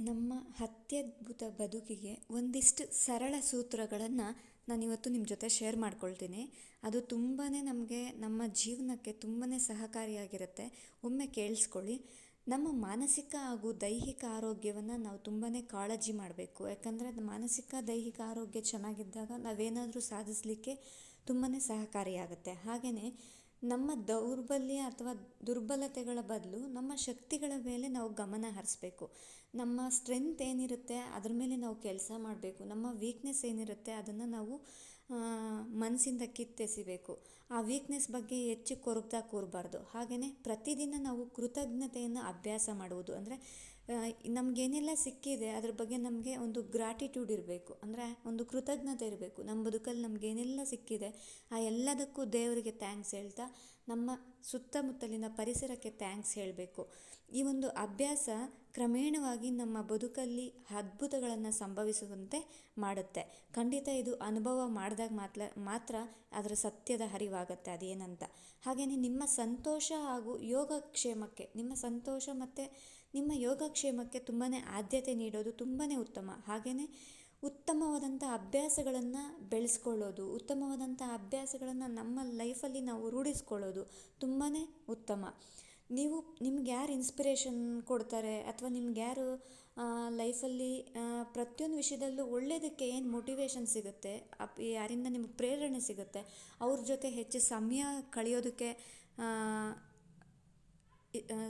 ನಮ್ಮ ಅತ್ಯದ್ಭುತ ಬದುಕಿಗೆ ಒಂದಿಷ್ಟು ಸರಳ ಸೂತ್ರಗಳನ್ನು ನಾನಿವತ್ತು ನಿಮ್ಮ ಜೊತೆ ಶೇರ್ ಮಾಡ್ಕೊಳ್ತೀನಿ. ಅದು ತುಂಬಾ ನಮಗೆ, ನಮ್ಮ ಜೀವನಕ್ಕೆ ತುಂಬಾ ಸಹಕಾರಿಯಾಗಿರುತ್ತೆ. ಒಮ್ಮೆ ಕೇಳಿಸ್ಕೊಳ್ಳಿ. ನಮ್ಮ ಮಾನಸಿಕ ಹಾಗೂ ದೈಹಿಕ ಆರೋಗ್ಯವನ್ನು ನಾವು ತುಂಬಾ ಕಾಳಜಿ ಮಾಡಬೇಕು. ಯಾಕಂದರೆ ಮಾನಸಿಕ, ದೈಹಿಕ ಆರೋಗ್ಯ ಚೆನ್ನಾಗಿದ್ದಾಗ ನಾವೇನಾದರೂ ಸಾಧಿಸಲಿಕ್ಕೆ ತುಂಬಾ ಸಹಕಾರಿಯಾಗುತ್ತೆ. ಹಾಗೆಯೇ ನಮ್ಮ ದೌರ್ಬಲ್ಯ ಅಥವಾ ದುರ್ಬಲತೆಗಳ ಬದಲು ನಮ್ಮ ಶಕ್ತಿಗಳ ಮೇಲೆ ನಾವು ಗಮನ ಹರಿಸ್ಬೇಕು. ನಮ್ಮ ಸ್ಟ್ರೆಂತ್ ಏನಿರುತ್ತೆ, ಅದ್ರ ಮೇಲೆ ನಾವು ಕೆಲಸ ಮಾಡಬೇಕು. ನಮ್ಮ ವೀಕ್ನೆಸ್ ಏನಿರುತ್ತೆ, ಅದನ್ನು ನಾವು ಮನಸ್ಸಿಂದ ಕಿತ್ತೆಸಿಬೇಕು. ಆ ವೀಕ್ನೆಸ್ ಬಗ್ಗೆ ಹೆಚ್ಚು ಕೊರಗ್ತಾ ಕೂರಬಾರ್ದು. ಹಾಗೆಯೇ ಪ್ರತಿದಿನ ನಾವು ಕೃತಜ್ಞತೆಯನ್ನು ಅಭ್ಯಾಸ ಮಾಡುವುದು. ಅಂದರೆ ನಮಗೇನೆಲ್ಲ ಸಿಕ್ಕಿದೆ, ಅದ್ರ ಬಗ್ಗೆ ನಮಗೆ ಒಂದು ಗ್ರಾಟಿಟ್ಯೂಡ್ ಇರಬೇಕು. ಅಂದರೆ ಒಂದು ಕೃತಜ್ಞತೆ ಇರಬೇಕು. ನಮ್ಮ ಬದುಕಲ್ಲಿ ನಮಗೇನೆಲ್ಲ ಸಿಕ್ಕಿದೆ, ಆ ಎಲ್ಲದಕ್ಕೂ ದೇವರಿಗೆ ಥ್ಯಾಂಕ್ಸ್ ಹೇಳ್ತಾ, ನಮ್ಮ ಸುತ್ತಮುತ್ತಲಿನ ಪರಿಸರಕ್ಕೆ ಥ್ಯಾಂಕ್ಸ್ ಹೇಳಬೇಕು. ಈ ಒಂದು ಅಭ್ಯಾಸ ಕ್ರಮೇಣವಾಗಿ ನಮ್ಮ ಬದುಕಲ್ಲಿ ಅದ್ಭುತಗಳನ್ನು ಸಂಭವಿಸುವಂತೆ ಮಾಡುತ್ತೆ. ಖಂಡಿತ ಇದು ಅನುಭವ ಮಾಡಿದಾಗ ಮಾತ್ರ ಮಾತ್ರ ಅದರ ಸತ್ಯದ ಅರಿವಾಗುತ್ತೆ ಅದೇನಂತ. ಹಾಗೆಯೇ ನಿಮ್ಮ ಸಂತೋಷ ಹಾಗೂ ಯೋಗಕ್ಷೇಮಕ್ಕೆ, ನಿಮ್ಮ ಸಂತೋಷ ಮತ್ತು ನಿಮ್ಮ ಯೋಗಕ್ಷೇಮಕ್ಕೆ ತುಂಬಾ ಆದ್ಯತೆ ನೀಡೋದು ತುಂಬಾ ಉತ್ತಮ. ಹಾಗೆಯೇ ಉತ್ತಮವಾದಂಥ ಅಭ್ಯಾಸಗಳನ್ನು ಬೆಳೆಸ್ಕೊಳ್ಳೋದು ಉತ್ತಮವಾದಂಥ ಅಭ್ಯಾಸಗಳನ್ನು ನಮ್ಮ ಲೈಫಲ್ಲಿ ನಾವು ರೂಢಿಸ್ಕೊಳ್ಳೋದು ತುಂಬಾ ಉತ್ತಮ. ನೀವು ನಿಮ್ಗೆ ಯಾರು ಇನ್ಸ್ಪಿರೇಷನ್ ಕೊಡ್ತಾರೆ ಅಥವಾ ನಿಮ್ಗೆ ಯಾರು ಲೈಫಲ್ಲಿ ಪ್ರತಿಯೊಂದು ವಿಷಯದಲ್ಲೂ ಒಳ್ಳೆಯದಕ್ಕೆ ಏನು ಮೋಟಿವೇಶನ್ ಸಿಗುತ್ತೆ, ಅಪ್, ಯಾರಿಂದ ನಿಮ್ಗೆ ಪ್ರೇರಣೆ ಸಿಗುತ್ತೆ, ಅವ್ರ ಜೊತೆ ಹೆಚ್ಚು ಸಮಯ ಕಳೆಯೋದಕ್ಕೆ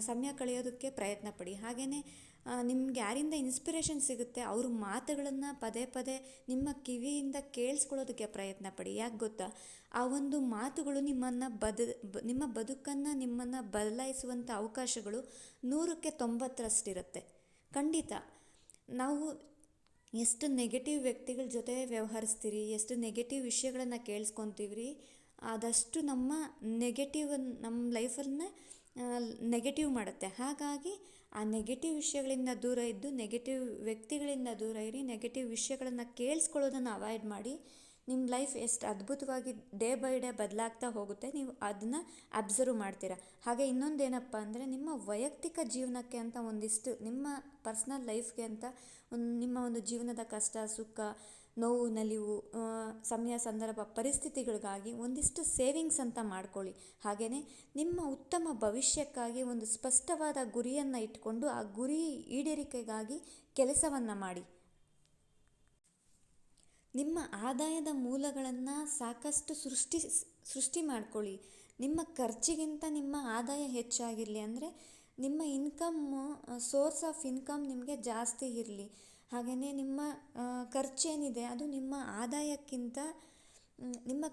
ಸಮಯ ಕಳೆಯೋದಕ್ಕೆ ಪ್ರಯತ್ನ ಪಡಿ. ಹಾಗೆಯೇ ನಿಮ್ಗೆ ಯಾರಿಂದ ಇನ್ಸ್ಪಿರೇಷನ್ ಸಿಗುತ್ತೆ ಅವ್ರ ಮಾತುಗಳನ್ನು ಪದೇ ಪದೇ ನಿಮ್ಮ ಕಿವಿಯಿಂದ ಕೇಳಿಸ್ಕೊಳ್ಳೋದಕ್ಕೆ ಪ್ರಯತ್ನ ಪಡಿ. ಯಾಕೆ ಗೊತ್ತಾ? ಆ ಒಂದು ಮಾತುಗಳು ನಿಮ್ಮನ್ನು ಬದ ನಿಮ್ಮ ಬದುಕನ್ನು ನಿಮ್ಮನ್ನು ಬದಲಾಯಿಸುವಂಥ ಅವಕಾಶಗಳು ನೂರಕ್ಕೆ ತೊಂಬತ್ತರಷ್ಟಿರುತ್ತೆ. ಖಂಡಿತ. ನಾವು ಎಷ್ಟು ನೆಗೆಟಿವ್ ವ್ಯಕ್ತಿಗಳ ಜೊತೆ ವ್ಯವಹರಿಸ್ತೀರಿ, ಎಷ್ಟು ನೆಗೆಟಿವ್ ವಿಷಯಗಳನ್ನು ಕೇಳಿಸ್ಕೊತೀವ್ರಿ, ಆದಷ್ಟು ನಮ್ಮ ನೆಗೆಟಿವ್ ನಮ್ಮ ಲೈಫನ್ನು ನೆಗೆಟಿವ್ ಮಾಡುತ್ತೆ. ಹಾಗಾಗಿ ಆ ನೆಗೆಟಿವ್ ವಿಷಯಗಳಿಂದ ದೂರ ಇದ್ದು ನೆಗೆಟಿವ್ ವ್ಯಕ್ತಿಗಳಿಂದ ದೂರ ಇರಿ ನೆಗೆಟಿವ್ ವಿಷಯಗಳನ್ನು ಕೇಳಿಸ್ಕೊಳ್ಳೋದನ್ನು ಅವಾಯ್ಡ್ ಮಾಡಿ ನಿಮ್ಮ ಲೈಫ್ ಎಷ್ಟು ಅದ್ಭುತವಾಗಿ ಡೇ ಬೈ ಡೇ ಬದಲಾಗ್ತಾ ಹೋಗುತ್ತೆ, ನೀವು ಅದನ್ನು ಅಬ್ಸರ್ವ್ ಮಾಡ್ತೀರಾ. ಹಾಗೆ ಇನ್ನೊಂದು ಏನಪ್ಪ ಅಂದರೆ ನಿಮ್ಮ ವೈಯಕ್ತಿಕ ಜೀವನಕ್ಕೆ ಅಂತ ಒಂದಿಷ್ಟು, ನಿಮ್ಮ ಪರ್ಸ್ನಲ್ ಲೈಫ್ಗೆ ಅಂತ ಒಂದು, ನಿಮ್ಮ ಒಂದು ಜೀವನದ ಕಷ್ಟ, ಸುಖ ನೋವು, ನಲಿವು ಸಮಯ, ಸಂದರ್ಭ, ಪರಿಸ್ಥಿತಿಗಳಿಗಾಗಿ ಒಂದಿಷ್ಟು ಸೇವಿಂಗ್ಸ್ ಅಂತ ಮಾಡ್ಕೊಳ್ಳಿ. ಹಾಗೆಯೇ ನಿಮ್ಮ ಉತ್ತಮ ಭವಿಷ್ಯಕ್ಕಾಗಿ ಒಂದು ಸ್ಪಷ್ಟವಾದ ಗುರಿಯನ್ನು ಇಟ್ಕೊಂಡು ಆ ಗುರಿ ಈಡೇರಿಕೆಗಾಗಿ ಕೆಲಸವನ್ನು ಮಾಡಿ. ನಿಮ್ಮ ಆದಾಯದ ಮೂಲಗಳನ್ನು ಸಾಕಷ್ಟು ಸೃಷ್ಟಿ ಸೃಷ್ಟಿ ಮಾಡ್ಕೊಳ್ಳಿ. ನಿಮ್ಮ ಖರ್ಚಿಗಿಂತ ನಿಮ್ಮ ಆದಾಯ ಹೆಚ್ಚಾಗಿರಲಿ ಅಂದರೆ ನಿಮ್ಮ ಇನ್ಕಮ್ಮು ಸೋರ್ಸ್ ಆಫ್ ಇನ್ಕಮ್ ನಿಮಗೆ ಜಾಸ್ತಿ ಇರಲಿ. ಹಾಗೆಯೇ ನಿಮ್ಮ ಖರ್ಚೇನಿದೆ, ಅದು ನಿಮ್ಮ ಆದಾಯಕ್ಕಿಂತ ನಿಮ್ಮ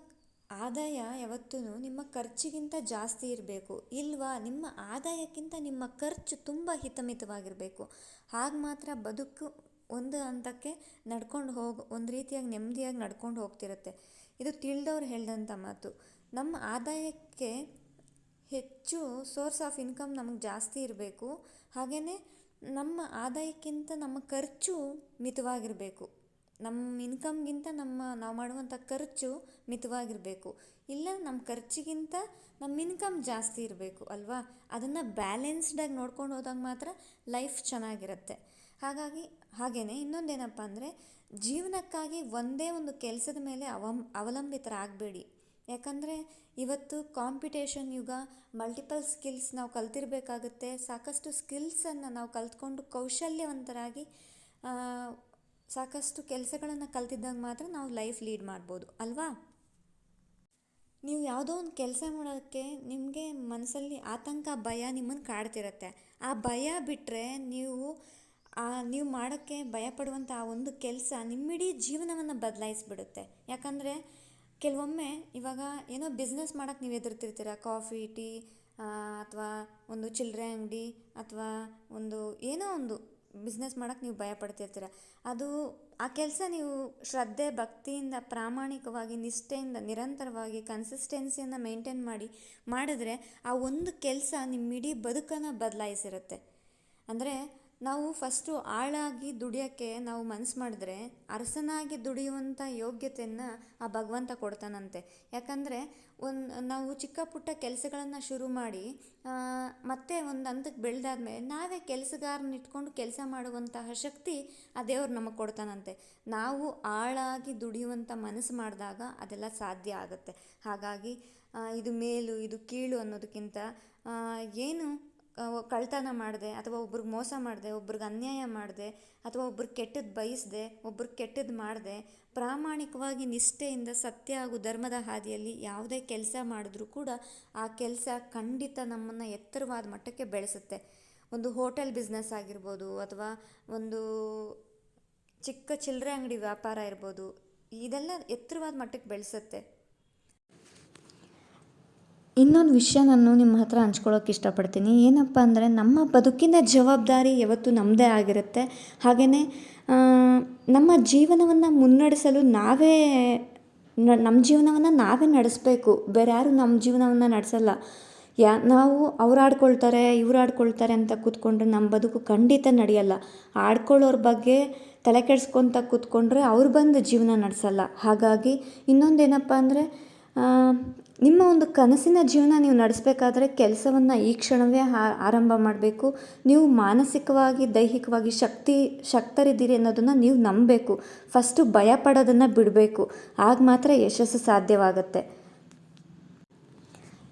ಆದಾಯ ಯಾವತ್ತೂ ನಿಮ್ಮ ಖರ್ಚಿಗಿಂತ ಜಾಸ್ತಿ ಇರಬೇಕು. ಇಲ್ವಾ? ನಿಮ್ಮ ಆದಾಯಕ್ಕಿಂತ ನಿಮ್ಮ ಖರ್ಚು ತುಂಬ ಹಿತಮಿತವಾಗಿರಬೇಕು. ಹಾಗೆ ಮಾತ್ರ ಬದುಕು ಒಂದು ಹಂತಕ್ಕೆ ನಡ್ಕೊಂಡು ಹೋಗಿ, ಒಂದು ರೀತಿಯಾಗಿ ನೆಮ್ಮದಿಯಾಗಿ ನಡ್ಕೊಂಡು ಹೋಗ್ತಿರುತ್ತೆ. ಇದು ತಿಳಿದವ್ರು ಹೇಳಿದಂಥ ಮಾತು. ನಮ್ಮ ಆದಾಯಕ್ಕೆ ಹೆಚ್ಚು ಸೋರ್ಸ್ ಆಫ್ ಇನ್ಕಮ್ ನಮಗೆ ಜಾಸ್ತಿ ಇರಬೇಕು. ಹಾಗೆಯೇ ನಮ್ಮ ಆದಾಯಕ್ಕಿಂತ ನಮ್ಮ ಖರ್ಚು ಮಿತವಾಗಿರಬೇಕು. ನಮ್ಮ ಇನ್ಕಮ್ಗಿಂತ ನಮ್ಮ, ನಾವು ಮಾಡುವಂಥ ಖರ್ಚು ಮಿತವಾಗಿರಬೇಕು. ಇಲ್ಲ ನಮ್ಮ ಖರ್ಚಿಗಿಂತ ನಮ್ಮ ಇನ್ಕಮ್ ಜಾಸ್ತಿ ಇರಬೇಕು, ಅಲ್ವಾ? ಅದನ್ನು ಬ್ಯಾಲೆನ್ಸ್ಡಾಗಿ ನೋಡ್ಕೊಂಡು ಹೋದಾಗ ಮಾತ್ರ ಲೈಫ್ ಚೆನ್ನಾಗಿರುತ್ತೆ. ಹಾಗಾಗಿ ಹಾಗೆಯೇ ಇನ್ನೊಂದೇನಪ್ಪ ಅಂದರೆ, ಜೀವನಕ್ಕಾಗಿ ಒಂದೇ ಒಂದು ಕೆಲಸದ ಮೇಲೆ ಅವಂ, ಅವಲಂಬಿತರಾಗಬೇಡಿ. ಯಾಕಂದರೆ ಇವತ್ತು ಕಾಂಪಿಟೇಷನ್ ಯುಗ ಮಲ್ಟಿಪಲ್ ಸ್ಕಿಲ್ಸ್ ನಾವು ಕಲ್ತಿರಬೇಕಾಗುತ್ತೆ. ಸಾಕಷ್ಟು ಸ್ಕಿಲ್ಸನ್ನು ನಾವು ಕಲ್ತ್ಕೊಂಡು ಕೌಶಲ್ಯವಂತರಾಗಿ ಸಾಕಷ್ಟು ಕೆಲಸಗಳನ್ನು ಕಲ್ತಿದ್ದಂಗೆ ಮಾತ್ರ ನಾವು ಲೈಫ್ ಲೀಡ್ ಮಾಡ್ಬೋದು. ಅಲ್ವಾ? ನೀವು ಯಾವುದೋ ಒಂದು ಕೆಲಸ ಮಾಡೋಕ್ಕೆ ನಿಮಗೆ ಮನಸ್ಸಲ್ಲಿ ಆತಂಕ, ಭಯ ನಿಮ್ಮನ್ನು ಕಾಡ್ತಿರತ್ತೆ. ಆ ಭಯ ಬಿಟ್ಟರೆ ನೀವು ನೀವು ಮಾಡೋಕ್ಕೆ ಭಯಪಡುವಂಥ ಆ ಒಂದು ಕೆಲಸ ನಿಮ್ಮಿಡೀ ಜೀವನವನ್ನು ಬದಲಾಯಿಸ್ಬಿಡುತ್ತೆ. ಯಾಕಂದರೆ ಕೆಲವೊಮ್ಮೆ ಇವಾಗ ಏನೋ ಬಿಸ್ನೆಸ್ ಮಾಡೋಕ್ಕೆ ನೀವು ಹೆದರ್ತಿರ್ತೀರ. ಕಾಫಿ ಟೀ ಅಥವಾ ಒಂದು ಚಿಲ್ಲರೆ ಅಂಗಡಿ ಅಥವಾ ಒಂದು ಏನೋ ಒಂದು ಬಿಸ್ನೆಸ್ ಮಾಡೋಕ್ಕೆ ನೀವು ಭಯಪಡ್ತಿರ್ತೀರ. ಅದು ಆ ಕೆಲಸ ನೀವು ಶ್ರದ್ಧೆ, ಭಕ್ತಿಯಿಂದ, ಪ್ರಾಮಾಣಿಕವಾಗಿ, ನಿಷ್ಠೆಯಿಂದ, ನಿರಂತರವಾಗಿ ಕನ್ಸಿಸ್ಟೆನ್ಸಿಯನ್ನು ಮೇಂಟೈನ್ ಮಾಡಿ, ಮಾಡಿದ್ರೆ ಆ ಒಂದು ಕೆಲಸ ನಿಮ್ಮ ಇಡೀ ಬದುಕನ್ನು ಬದಲಾಯಿಸಿರುತ್ತೆ. ಅಂದರೆ ನಾವು ಫಸ್ಟು ಆಳಾಗಿ ದುಡಿಯೋಕ್ಕೆ ನಾವು ಮನಸ್ಸು ಮಾಡಿದ್ರೆ ಅರಸನಾಗಿ ದುಡಿಯುವಂಥ ಯೋಗ್ಯತೆಯನ್ನು ಆ ಭಗವಂತ ಕೊಡ್ತಾನಂತೆ. ಯಾಕಂದರೆ ಒಂದು ನಾವು ಚಿಕ್ಕ ಪುಟ್ಟ ಕೆಲಸಗಳನ್ನು ಶುರು ಮಾಡಿ ಮತ್ತೆ ಒಂದು ಹಂತಕ್ಕೆ ಬೆಳೆದಾದ್ಮೇಲೆ ನಾವೇ ಕೆಲಸಗಾರನ ಇಟ್ಕೊಂಡು ಕೆಲಸ ಮಾಡುವಂತಹ ಶಕ್ತಿ ಆ ದೇವ್ರು ನಮಗೆ ಕೊಡ್ತಾನಂತೆ. ನಾವು ಆಳಾಗಿ ದುಡಿಯುವಂಥ ಮನಸ್ಸು ಮಾಡಿದಾಗ ಅದೆಲ್ಲ ಸಾಧ್ಯ ಆಗುತ್ತೆ. ಹಾಗಾಗಿ ಇದು ಮೇಲು, ಇದು ಕೀಳು ಅನ್ನೋದಕ್ಕಿಂತ ಏನು ಕಳ್ಳತನ ಮಾಡಿದೆ, ಅಥವಾ ಒಬ್ರಿಗೆ ಮೋಸ ಮಾಡಿದೆ, ಒಬ್ರಿಗೆ ಅನ್ಯಾಯ ಮಾಡಿದೆ, ಅಥವಾ ಒಬ್ರಿಗೆ ಕೆಟ್ಟದ್ದು ಬಯಸಿದೆ ಒಬ್ರಿಗೆ ಕೆಟ್ಟದ್ದು ಮಾಡಿದೆ, ಪ್ರಾಮಾಣಿಕವಾಗಿ ನಿಷ್ಠೆಯಿಂದ ಸತ್ಯ ಹಾಗೂ ಧರ್ಮದ ಹಾದಿಯಲ್ಲಿ ಯಾವುದೇ ಕೆಲಸ ಮಾಡಿದ್ರೂ ಕೂಡ ಆ ಕೆಲಸ ಖಂಡಿತ ನಮ್ಮನ್ನು ಎತ್ತರವಾದ ಮಟ್ಟಕ್ಕೆ ಬೆಳೆಸುತ್ತೆ. ಒಂದು ಹೋಟೆಲ್ ಬಿಸ್ನೆಸ್ ಆಗಿರ್ಬೋದು, ಅಥವಾ ಒಂದು ಚಿಕ್ಕ ಚಿಲ್ಲರೆ ಅಂಗಡಿ ವ್ಯಾಪಾರ ಇರ್ಬೋದು, ಇದೆಲ್ಲ ಎತ್ತರವಾದ ಮಟ್ಟಕ್ಕೆ ಬೆಳೆಸುತ್ತೆ. ಇನ್ನೊಂದು ವಿಷಯ ನಾನು ನಿಮ್ಮ ಹತ್ರ ಹಂಚ್ಕೊಳ್ಳೋಕೆ ಇಷ್ಟಪಡ್ತೀನಿ. ಏನಪ್ಪ ಅಂದರೆ ನಮ್ಮ ಬದುಕಿನ ಜವಾಬ್ದಾರಿ ಯಾವತ್ತೂ ನಮ್ಮದೇ ಆಗಿರುತ್ತೆ. ಹಾಗೆಯೇ ನಮ್ಮ ಜೀವನವನ್ನು ಮುನ್ನಡೆಸಲು ನಾವೇ ನಮ್ಮ ಜೀವನವನ್ನು ನಾವೇ ನಡೆಸಬೇಕು. ಬೇರೆ ಯಾರು ನಮ್ಮ ಜೀವನವನ್ನು ನಡೆಸಲ್ಲ. ಯಾ, ನಾವು ಅವ್ರು ಆಡ್ಕೊಳ್ತಾರೆ ಇವ್ರು ಆಡ್ಕೊಳ್ತಾರೆ ಅಂತ ಕೂತ್ಕೊಂಡ್ರೆ ನಮ್ಮ ಬದುಕು ಖಂಡಿತ ನಡೆಯಲ್ಲ. ಆಡ್ಕೊಳ್ಳೋರ ಬಗ್ಗೆ ತಲೆ ಕೆಡ್ಸ್ಕೊತ ಕೂತ್ಕೊಂಡ್ರೆ ಅವ್ರು ಬಂದು ಜೀವನ ನಡೆಸಲ್ಲ. ಹಾಗಾಗಿ ಇನ್ನೊಂದೇನಪ್ಪ ಅಂದರೆ ನಿಮ್ಮ ಒಂದು ಕನಸಿನ ಜೀವನ ನೀವು ನಡೆಸಬೇಕಾದ್ರೆ ಕೆಲಸವನ್ನು ಈ ಕ್ಷಣವೇ ಆರಂಭ ಮಾಡಬೇಕು. ನೀವು ಮಾನಸಿಕವಾಗಿ, ದೈಹಿಕವಾಗಿ ಶಕ್ತಿ, ಶಕ್ತರಿದ್ದೀರಿ ಅನ್ನೋದನ್ನು ನೀವು ನಂಬಬೇಕು. ಫಸ್ಟು ಭಯ ಪಡೋದನ್ನು ಬಿಡಬೇಕು. ಆಗ ಮಾತ್ರ ಯಶಸ್ಸು ಸಾಧ್ಯವಾಗುತ್ತೆ.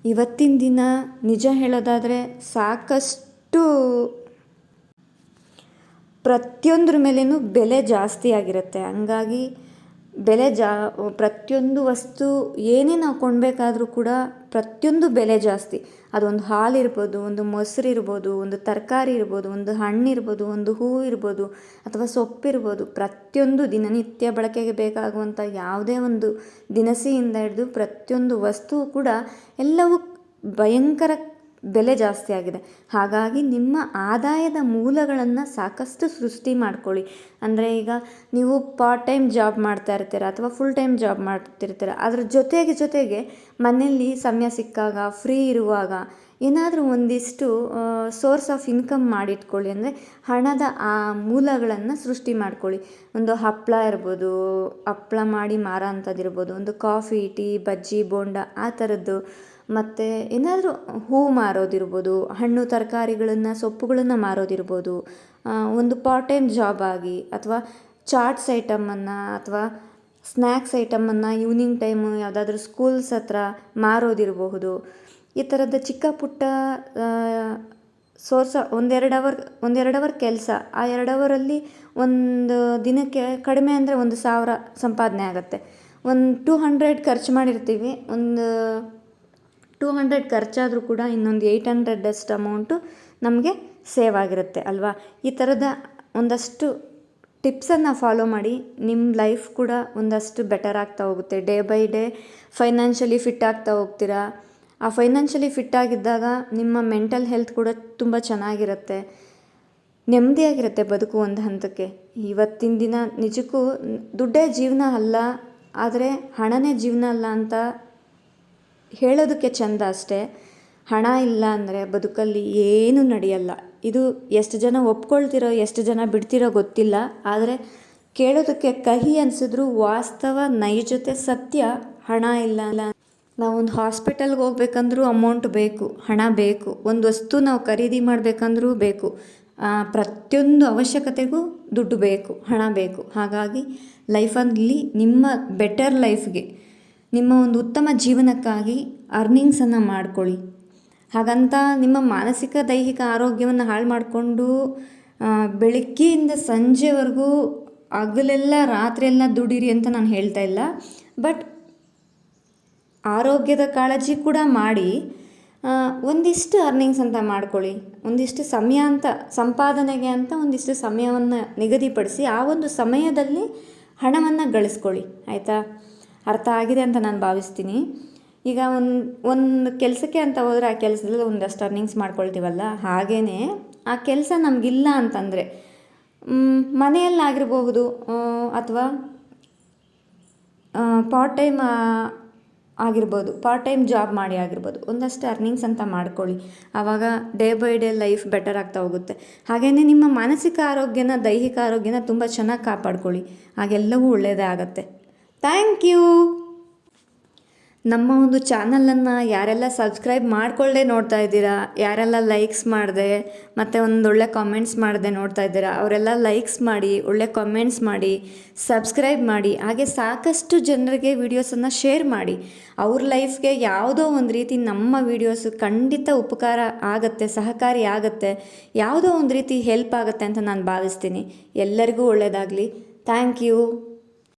ಇವತ್ತಿನ ದಿನ ನಿಜ ಹೇಳೋದಾದರೆ ಸಾಕಷ್ಟು ಪ್ರತಿಯೊಂದ್ರ ಮೇಲೇನು ಬೆಲೆ ಜಾಸ್ತಿ ಆಗಿರುತ್ತೆ. ಹಂಗಾಗಿ ಬೆಲೆ ಜಾ, ಪ್ರತಿಯೊಂದು ವಸ್ತು ಏನೇ ನಾವು ಕೊಂಡಬೇಕಾದ್ರೂ ಕೂಡ ಪ್ರತಿಯೊಂದು ಬೆಲೆ ಜಾಸ್ತಿ. ಅದೊಂದು ಹಾಲು ಇರ್ಬೋದು ಒಂದು ಮೊಸರು ಇರ್ಬೋದು ಒಂದು ತರಕಾರಿ ಇರ್ಬೋದು, ಒಂದು ಹಣ್ಣು ಇರ್ಬೋದು ಒಂದು ಹೂವು ಇರ್ಬೋದು, ಅಥವಾ ಸೊಪ್ಪಿರ್ಬೋದು. ಪ್ರತಿಯೊಂದು ದಿನನಿತ್ಯ ಬಳಕೆಗೆ ಬೇಕಾಗುವಂಥ ಯಾವುದೇ ಒಂದು ದಿನಸಿಯಿಂದ ಹಿಡಿದು ಪ್ರತಿಯೊಂದು ವಸ್ತುವು ಕೂಡ ಎಲ್ಲವೂ ಭಯಂಕರ ಬೆಲೆ ಜಾಸ್ತಿ ಆಗಿದೆ. ಹಾಗಾಗಿ ನಿಮ್ಮ ಆದಾಯದ ಮೂಲಗಳನ್ನು ಸಾಕಷ್ಟು ಸೃಷ್ಟಿ ಮಾಡ್ಕೊಳ್ಳಿ. ಅಂದರೆ ಈಗ ನೀವು ಪಾರ್ಟ್ ಟೈಮ್ ಜಾಬ್ ಮಾಡ್ತಾ ಇರ್ತೀರ ಅಥವಾ ಫುಲ್ ಟೈಮ್ ಜಾಬ್ ಮಾಡ್ತಿರ್ತೀರ, ಅದ್ರ ಜೊತೆಗೆ ಜೊತೆಗೆ ಮನೆಯಲ್ಲಿ ಸಮಯ ಸಿಕ್ಕಾಗ ಫ್ರೀ ಇರುವಾಗ ಏನಾದರೂ ಒಂದಿಷ್ಟು ಸೋರ್ಸ್ ಆಫ್ ಇನ್ಕಮ್ ಮಾಡಿಟ್ಕೊಳ್ಳಿ. ಅಂದರೆ ಹಣದ ಆ ಮೂಲಗಳನ್ನು ಸೃಷ್ಟಿ ಮಾಡ್ಕೊಳ್ಳಿ. ಒಂದು ಹಪ್ಪಳ ಇರ್ಬೋದು ಹಪ್ಪಳ ಮಾಡಿ ಮಾರೋ ಅಂಥದ್ದಿರ್ಬೋದು ಒಂದು ಕಾಫಿ ಟೀ ಬಜ್ಜಿ ಬೋಂಡ ಆ ಥರದ್ದು ಮತ್ತು ಏನಾದರೂ ಹೂವು ಮಾರೋದಿರ್ಬೋದು, ಹಣ್ಣು ತರಕಾರಿಗಳನ್ನು, ಸೊಪ್ಪುಗಳನ್ನು ಮಾರೋದಿರ್ಬೋದು ಒಂದು ಪಾರ್ಟ್ ಟೈಮ್ ಜಾಬ್ ಆಗಿ ಅಥವಾ ಚಾಟ್ಸ್ ಐಟಮನ್ನು ಅಥವಾ ಸ್ನ್ಯಾಕ್ಸ್ ಐಟಮನ್ನು ಈವ್ನಿಂಗ್ ಟೈಮು ಯಾವುದಾದ್ರೂ ಸ್ಕೂಲ್ಸ್ ಹತ್ರ ಮಾರೋದಿರಬಹುದು. ಈ ಥರದ ಚಿಕ್ಕ ಪುಟ್ಟ ಸೋರ್ಸ ಒಂದೆರಡು ಅವರ್ ಒಂದೆರಡು ಅವರ್ ಕೆಲಸ, ಆ ಎರಡು ಅವರಲ್ಲಿ ಒಂದು ದಿನಕ್ಕೆ ಕಡಿಮೆ ಅಂದರೆ ಒಂದು ಸಾವಿರ ಸಂಪಾದನೆ ಆಗುತ್ತೆ. ಒಂದು ಟೂ ಹಂಡ್ರೆಡ್ ಖರ್ಚು ಮಾಡಿರ್ತೀವಿ, ಒಂದು ಟೂ ಹಂಡ್ರೆಡ್ ಖರ್ಚಾದರೂ ಕೂಡ ಇನ್ನೊಂದು ಏಯ್ಟ್ ಹಂಡ್ರೆಡಷ್ಟು ಅಮೌಂಟು ನಮಗೆ ಸೇವ್ ಆಗಿರುತ್ತೆ, ಅಲ್ವಾ? ಈ ಥರದ ಒಂದಷ್ಟು ಟಿಪ್ಸನ್ನು ಫಾಲೋ ಮಾಡಿ ನಿಮ್ಮ ಲೈಫ್ ಕೂಡ ಒಂದಷ್ಟು ಬೆಟರ್ ಆಗ್ತಾ ಹೋಗುತ್ತೆ. Day by day financially fit ಆಗ್ತಾ ಹೋಗ್ತೀರಾ? ಆ ಫೈನಾನ್ಷಿಯಲಿ ಫಿಟ್ ಆಗಿದ್ದಾಗ ನಿಮ್ಮ ಮೆಂಟಲ್ ಹೆಲ್ತ್ ಕೂಡ ತುಂಬ ಚೆನ್ನಾಗಿರುತ್ತೆ. ನೆಮ್ಮದಿಯಾಗಿರುತ್ತೆ ಬದುಕು ಒಂದು ಹಂತಕ್ಕೆ. ಇವತ್ತಿನ ದಿನ ನಿಜಕ್ಕೂ ದುಡ್ಡೇ ಜೀವನ ಅಲ್ಲ, ಆದರೆ ಹಣನೇ ಜೀವನ ಅಲ್ಲ ಅಂತ ಹೇಳೋದಕ್ಕೆ ಚಂದ ಅಷ್ಟೇ. ಹಣ ಇಲ್ಲ ಅಂದರೆ ಬದುಕಲ್ಲಿ ಏನೂ ನಡೆಯಲ್ಲ. ಇದು ಎಷ್ಟು ಜನ ಒಪ್ಕೊಳ್ತಿರೋ, ಎಷ್ಟು ಜನ ಬಿಡ್ತಿರೋ ಗೊತ್ತಿಲ್ಲ. ಆದರೆ ಕೇಳೋದಕ್ಕೆ ಕಹಿ ಅನಿಸಿದ್ರು ವಾಸ್ತವ ನೈಜತೆ ಸತ್ಯ. ಹಣ ಇಲ್ಲ ಅಲ್ಲ ನಾವೊಂದು ಹಾಸ್ಪಿಟಲ್ಗೆ ಹೋಗ್ಬೇಕಂದ್ರೂ ಅಮೌಂಟ್ ಬೇಕು, ಹಣ ಬೇಕು. ಒಂದು ವಸ್ತು ನಾವು ಖರೀದಿ ಮಾಡಬೇಕಂದ್ರೂ ಬೇಕು. ಪ್ರತಿಯೊಂದು ಅವಶ್ಯಕತೆಗೂ ದುಡ್ಡು ಬೇಕು, ಹಣ ಬೇಕು. ಹಾಗಾಗಿ ಲೈಫಲ್ಲಿ ನಿಮ್ಮ ಬೆಟರ್ ಲೈಫ್ಗೆ ನಿಮ್ಮ ಒಂದು ಉತ್ತಮ ಜೀವನಕ್ಕಾಗಿ ಅರ್ನಿಂಗ್ಸನ್ನು ಮಾಡ್ಕೊಳ್ಳಿ. ಹಾಗಂತ ನಿಮ್ಮ ಮಾನಸಿಕ, ದೈಹಿಕ ಆರೋಗ್ಯವನ್ನು ಹಾಳು ಮಾಡಿಕೊಂಡು ಬೆಳಗ್ಗೆಯಿಂದ ಸಂಜೆವರೆಗೂ ಹಗಲೆಲ್ಲ, ರಾತ್ರಿಯೆಲ್ಲ ದುಡೀರಿ ಅಂತ ನಾನು ಹೇಳ್ತಾ ಇಲ್ಲ. ಬಟ್ ಆರೋಗ್ಯದ ಕಾಳಜಿ ಕೂಡ ಮಾಡಿ ಒಂದಿಷ್ಟು ಅರ್ನಿಂಗ್ಸ್ ಅಂತ ಮಾಡ್ಕೊಳ್ಳಿ. ಒಂದಿಷ್ಟು ಸಮಯ ಅಂತ, ಸಂಪಾದನೆಗೆ ಅಂತ ಒಂದಿಷ್ಟು ಸಮಯವನ್ನು ನಿಗದಿಪಡಿಸಿ ಆ ಒಂದು ಸಮಯದಲ್ಲಿ ಹಣವನ್ನು ಗಳಿಸ್ಕೊಳ್ಳಿ. ಆಯಿತಾ? ಅರ್ಥ ಆಗಿದೆ ಅಂತ ನಾನು ಭಾವಿಸ್ತೀನಿ. ಈಗ ಒಂದು ಒಂದು ಕೆಲಸಕ್ಕೆ ಅಂತ ಹೋದರೆ ಆ ಕೆಲಸದಲ್ಲಿ ಒಂದಷ್ಟು ಅರ್ನಿಂಗ್ಸ್ ಮಾಡ್ಕೊಳ್ತೀವಲ್ಲ? ಹಾಗೆಯೇ ಆ ಕೆಲಸ ನಮಗಿಲ್ಲ ಅಂತಂದರೆ ಮನೆಯಲ್ಲಾಗಿರಬಹುದು ಅಥವಾ ಪಾರ್ಟ್ ಟೈಮ್ ಆಗಿರ್ಬೋದು ಪಾರ್ಟ್ ಟೈಮ್ ಜಾಬ್ ಮಾಡಿ ಆಗಿರ್ಬೋದು, ಒಂದಷ್ಟು ಅರ್ನಿಂಗ್ಸ್ ಅಂತ ಮಾಡ್ಕೊಳ್ಳಿ. ಆವಾಗ day by day life better ಆಗ್ತಾ ಹೋಗುತ್ತೆ. ಹಾಗೆಯೇ ನಿಮ್ಮ ಮಾನಸಿಕ ಆರೋಗ್ಯನ, ದೈಹಿಕ ಆರೋಗ್ಯನ ತುಂಬ ಚೆನ್ನಾಗಿ ಕಾಪಾಡ್ಕೊಳ್ಳಿ. ಹಾಗೆಲ್ಲವೂ ಒಳ್ಳೆಯದೇ ಆಗುತ್ತೆ. Thank you. ನಮ್ಮ ಒಂದು ಚಾನಲನ್ನು ಯಾರೆಲ್ಲ ಸಬ್ಸ್ಕ್ರೈಬ್ ಮಾಡಿಕೊಳ್ಳದೆ ನೋಡ್ತಾ ಇದ್ದೀರಾ, ಯಾರೆಲ್ಲ ಲೈಕ್ಸ್ ಮಾಡಿದೆ, ಮತ್ತು ಒಂದೊಳ್ಳೆ ಕಾಮೆಂಟ್ಸ್ ಮಾಡದೆ ನೋಡ್ತಾ ಇದ್ದೀರಾ, ಅವರೆಲ್ಲ ಲೈಕ್ಸ್ ಮಾಡಿ, ಒಳ್ಳೆ ಕಾಮೆಂಟ್ಸ್ ಮಾಡಿ, ಸಬ್ಸ್ಕ್ರೈಬ್ ಮಾಡಿ, ಹಾಗೆ ಸಾಕಷ್ಟು ಜನರಿಗೆ ವೀಡಿಯೋಸನ್ನು ಶೇರ್ ಮಾಡಿ. ಅವ್ರ ಲೈಫ್ಗೆ ಯಾವುದೋ ಒಂದು ರೀತಿ ನಮ್ಮ ವೀಡಿಯೋಸು ಖಂಡಿತ ಉಪಕಾರ ಆಗುತ್ತೆ, ಸಹಕಾರಿ ಆಗುತ್ತೆ, ಯಾವುದೋ ಒಂದು ರೀತಿ ಹೆಲ್ಪ್ ಆಗುತ್ತೆ ಅಂತ ನಾನು ಭಾವಿಸ್ತೀನಿ. ಎಲ್ಲರಿಗೂ ಒಳ್ಳೆಯದಾಗಲಿ ಥ್ಯಾಂಕ್ ಯು.